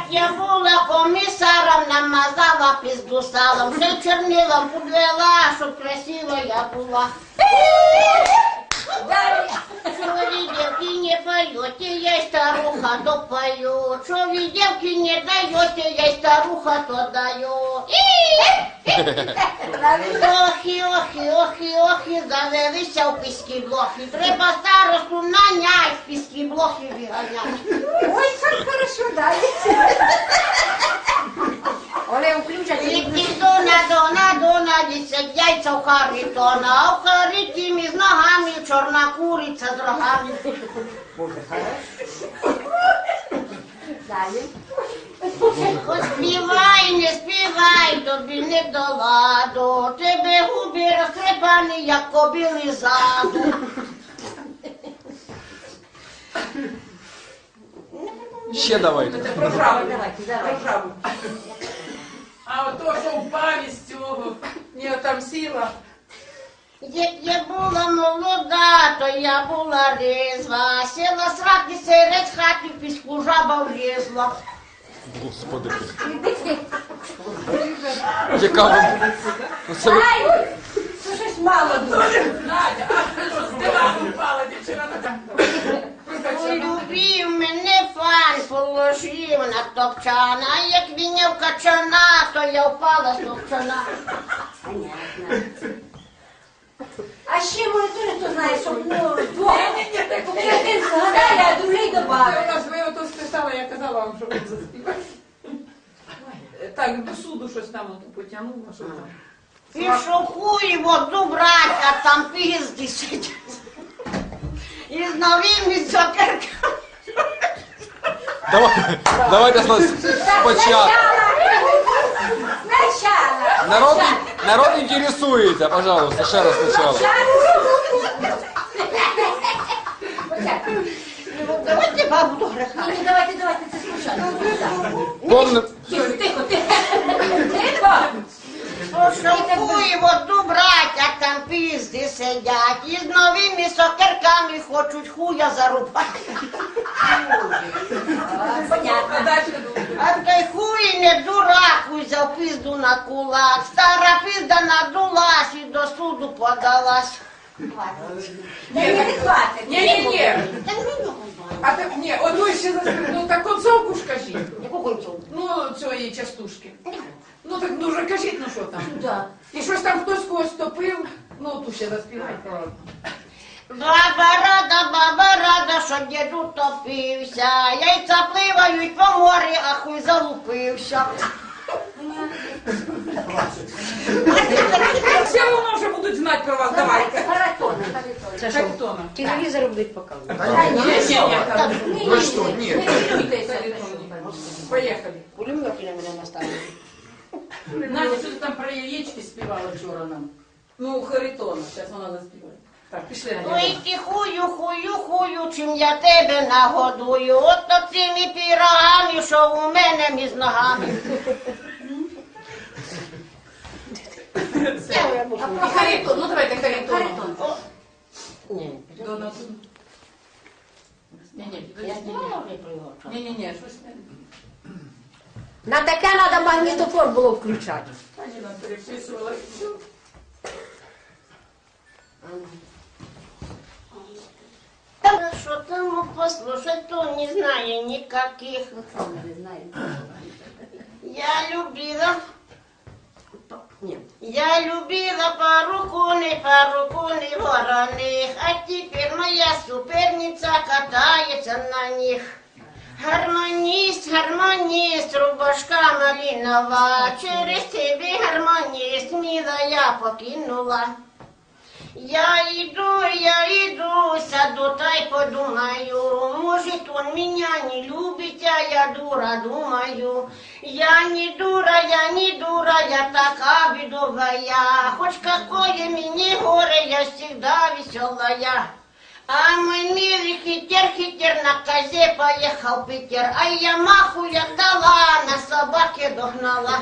Як я була комісаром, намазала пізду салом, ще й чорнилом подвела, щоб красива я була. Вы, девки, не поете, я старуха, то пою. Вы, девки, не даете, я старуха, то даю. Охи, охи, охи, охи, завелися в піські блохи. Треба старосту нанять, піські блохи виганять. Ой, как. Оле, включать. Тільки дона, дона, дона, десять яйця в харитона, а в хариті між ногами чорна куриця з рогами. Далі. Співай, не співай, тобі не до ладу, тебе губи розтрепані, як кобили заду. Ще давайте. Про. Давайте, Про правду. А ото, що впав із цього, не отомсіла. Як я була молода, то я була різва, сіла сраки серед хати, в піску жаба влізла. Господи. Яка Це ви... Ай, це щось мало дуже. Надя, а що з дивану впала, дівчина така. Полюбив мене положив топчана, як віняв качана, то я впала з топчана. Понятно. А ще може теж хто знає, що ну, двох. Ні-ні-ні, Ти мене. один згадає, а другий добавив. Вона ж ви ото списала, я казала вам, що ви заспіваєте. Так, до суду щось там ото потягнула, що там. Пішов хуй воду брать, а там пізди сидять. І з новими цукерками. Давай, давайте с- спочатку. Сначала. Народ, народ интересуется, пожалуйста, ще раз сначала. Давайте бабу. Ні, ні, давайте, давайте, це спочатку. Помни... Тихо, тихо, тихо. Хуй воду там пізди сидять. І з новими сокерками хочуть хуя зарубати. А, Понятно. А далі думаю. А той хуй не дурак, узяв пізду на кулак. Стара пізда надулась і до суду подалась. Та ні, не хватить. Ні-ні-ні. Та ну його. А так, ні, ото ще заспіваю. Ну так концовку ж кажіть. Яку концовку? Ну, цієї частушки. Ну так дуже кажіть, ну що там. Да. І щось там хтось когось топив. Ну, ту ще заспівайте, ладно. Баба рада, баба рада, що діду топився. Яйця пливають по морі, а хуй залупився. Все одно вже будуть знати про вас, давайте. Маратон. Це Харитона. Телевизор будет показывать. Ні-ні-ні. Ну що, ні. Не хвилюйтеся. Поїхали. Пулеметы на меня наставили. Надя, що ти там про яєчки співала вчора нам? Ну, Харитона, зараз вона заспіває. Так, пішли, Надя. Ой, ти хую, хую, хую, чим я тебе нагодую. От то цими пірогами, що у мене між ногами. І Харитон, ну давайте Харитон. Харитон. До нас. Ні-ні. Ні-ні-ні, щось не... На таке надо магнітофон було включати. Таня нам переписувала. Все. Та що там послушать, то не знаю никаких. Я любила, Ні. я любила парукуни, парукуни вороних, а теперь моя суперниця катається на них. Гармоніст, гармоніст, рубашка малинова, через тебе гармоніст, мила я покинула. Я иду, он меня не любит, а я дура думаю. Я не дура, я не дура, я така бедовая, хоть какое мне горе, я всегда веселая. А мой милый хитер, хитер на козе поехал Питер, а я маху я дала, на собаке догнала.